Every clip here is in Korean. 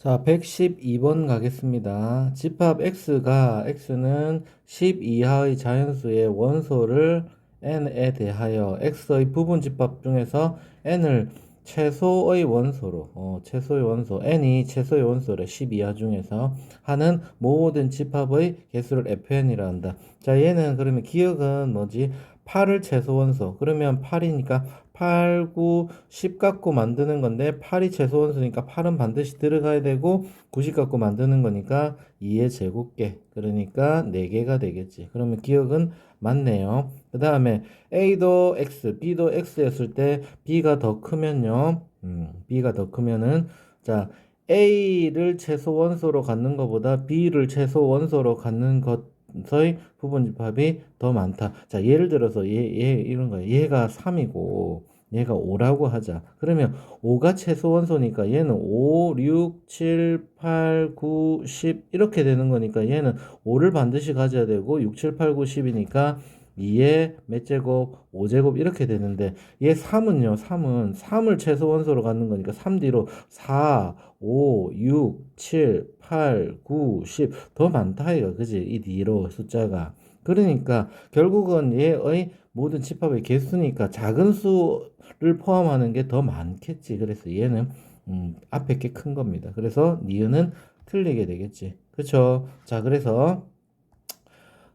자, 112번 가겠습니다. 집합 x가 x는 10 이하의 자연수의 원소를 n에 대하여 x의 부분 집합 중에서 n을 최소의 원소로, 어, 최소의 원소, n이 최소의 원소래, 10 이하 중에서 하는 모든 집합의 개수를 fn이라 한다. 자, 얘는 그러면 기억은 뭐지? 8을 최소 원소. 그러면 8이니까 8, 9, 10 갖고 만드는 건데 8이 최소 원소니까 8은 반드시 들어가야 되고 90 갖고 만드는 거니까 2의 제곱계. 그러니까 4개가 되겠지. 그러면 기억은 맞네요. 그 다음에 A도 X, B도 X였을 때 B가 더 크면요. 음, B가 더 크면은 자, A를 최소 원소로 갖는 것보다 B를 최소 원소로 갖는 것 의 부분 집합이 더 많다. 자, 예를 들어서 얘, 얘 이런 거예요. 얘가 3이고 얘가 5라고 하자. 그러면 5가 최소 원소니까 얘는 5, 6, 7, 8, 9, 10 이렇게 되는 거니까 얘는 5를 반드시 가져야 되고 6, 7, 8, 9, 10이니까 2의 몇 제곱, 5제곱 이렇게 되는데 얘 3은요. 3은 3을 최소 원소로 갖는 거니까 3 뒤로 4, 5, 6, 7, 8, 9, 10 더 많다 이거 그지? 이 뒤로 숫자가 그러니까 결국은 얘의 모든 집합의 개수니까 작은 수를 포함하는 게 더 많겠지. 그래서 얘는 음, 앞에 게 큰 겁니다. 그래서 니은은 틀리게 되겠지. 그렇죠? 자, 그래서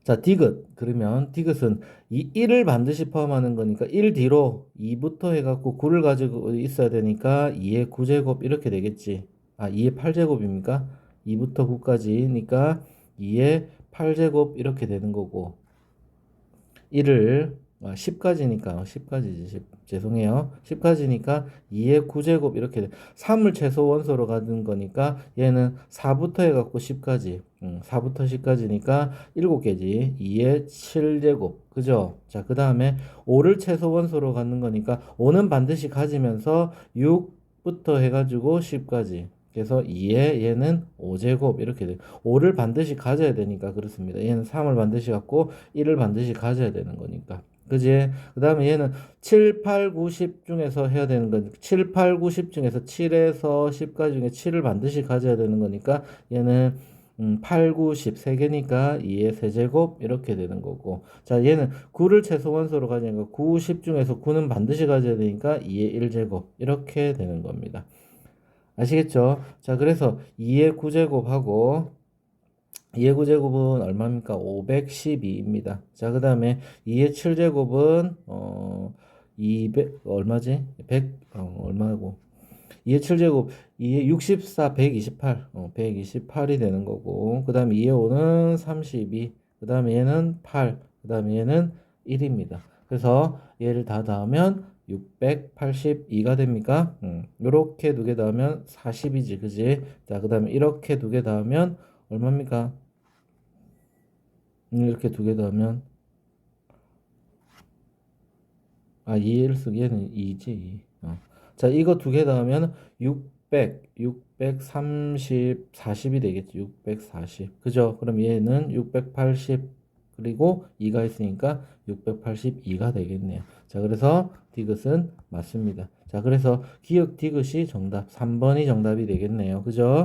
자, 디귿. 그러면 디귿은 이 1을 반드시 포함하는 거니까 1 뒤로 2부터 해갖고 9를 가지고 있어야 되니까 2의 9제곱 이렇게 되겠지. 아, 2의 8제곱입니까? 2부터 9까지니까 2의 8제곱 이렇게 되는 거고 1을 10까지니까 10까지지. 10, 죄송해요. 10까지니까 2의 9제곱 이렇게 돼. 3을 최소 원소로 가는 거니까 얘는 4부터 해갖고 10까지. 음, 4부터 10까지니까 7개지. 2의 7제곱. 그죠? 자 그 다음에 5를 최소 원소로 갖는 거니까 5는 반드시 가지면서 6부터 해가지고 10까지 그래서 2에 얘는 5제곱 이렇게 돼. 5를 반드시 가져야 되니까 그렇습니다. 얘는 3을 반드시 갖고 1을 반드시 가져야 되는 거니까. 그지? 그 다음에 얘는 7, 8, 9, 10 중에서 해야 되는 거니까 7, 8, 9, 10 중에서 7에서 10까지 중에 7을 반드시 가져야 되는 거니까 얘는 음, 8, 9, 10 3개니까 2의 세제곱 이렇게 되는 거고 자 얘는 9를 최소 원소로 가지니까 9, 10 중에서 9는 반드시 가져야 되니까 2의 1제곱 이렇게 되는 겁니다. 아시겠죠? 자, 그래서 2의 9제곱하고 2의 9제곱은 얼마입니까? 512입니다. 자, 그 다음에 2의 7제곱은 어, 200 얼마지? 100 어, 얼마고? 2의 7제곱 2의 64 128 어, 128이 되는 거고 그 다음에 2의 5는 32 그 다음에 얘는 8 그 다음에 얘는 1입니다. 그래서 얘를 다 더하면 682가 됩니까? 음, 이렇게 두 개 더하면 40이지, 그지? 자, 그 다음에 이렇게 두 개 더하면 얼마입니까? 음, 이렇게 두 개 더하면 아, 2를 쓰기 얘는 2지, 2. 어. 자, 이거 두 개 더하면 600, 630, 40이 되겠지, 640. 그죠? 그럼 얘는 680, 그리고 2가 있으니까 682가 되겠네요. 자, 그래서 디귿은 맞습니다. 자, 그래서 기억 디귿이 정답, 3번이 정답이 되겠네요. 그죠?